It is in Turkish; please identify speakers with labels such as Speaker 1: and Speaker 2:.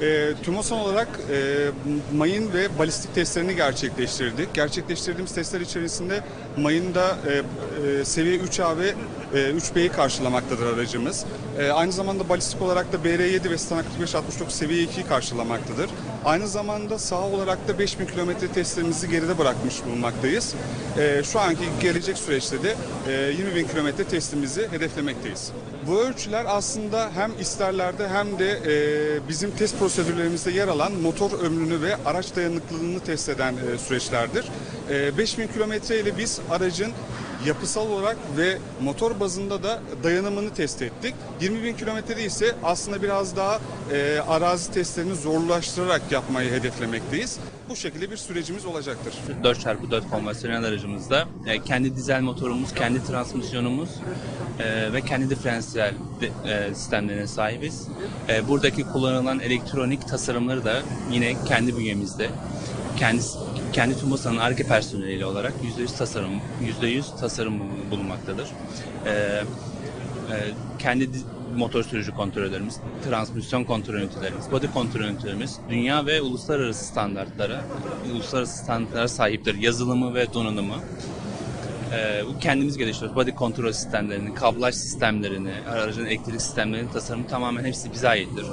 Speaker 1: E, TÜMOSAN olarak e, mayın ve balistik testlerini gerçekleştirdik. Gerçekleştirdiğimiz testler içerisinde mayında e, e, seviye 3A ve e, 3B'yi karşılamaktadır aracımız. E, aynı zamanda balistik olarak da BR7 ve Stana 4569 seviye 2'yi karşılamaktadır. Aynı zamanda sağ olarak da 5000 kilometre testlerimizi geride bırakmış bulunmaktayız. E, şu anki gelecek süreçte de e, 20 bin kilometre testimizi hedeflemekteyiz. Bu ölçüler aslında hem isterlerde hem de e, bizim test prosedürlerimizde yer alan motor ömrünü ve araç dayanıklılığını test eden e, süreçlerdir. E, 5000 kilometre ile biz aracın yapısal olarak ve motor bazında da dayanımını test ettik. 20 bin kilometrede ise aslında biraz daha e, arazi testlerini zorlaştırarak yapmayı hedeflemekteyiz. Bu şekilde bir sürecimiz olacaktır.
Speaker 2: 4x4 konvansiyonel aracımızda e, kendi dizel motorumuz, kendi transmisyonumuz e, ve kendi diferansiyel e, sistemlerine sahibiz. E, buradaki kullanılan elektronik tasarımları da yine kendi bünyemizde. Kendi kendi Tumbasa'nın ARGE personeli olarak %100 tasarım, %100 tasarım bulunmaktadır. E, e, kendi motor sürücü kontrolörlerimiz, transmisyon kontrol ünitelerimiz, body kontrol ünitelerimiz dünya ve uluslararası standartlara, uluslararası standartlara sahiptir. Yazılımı ve donanımı. Ee, kendimiz geliştiriyoruz. Body kontrol sistemlerini, kablaj sistemlerini, aracın elektrik sistemlerini, tasarımı tamamen hepsi bize aittir.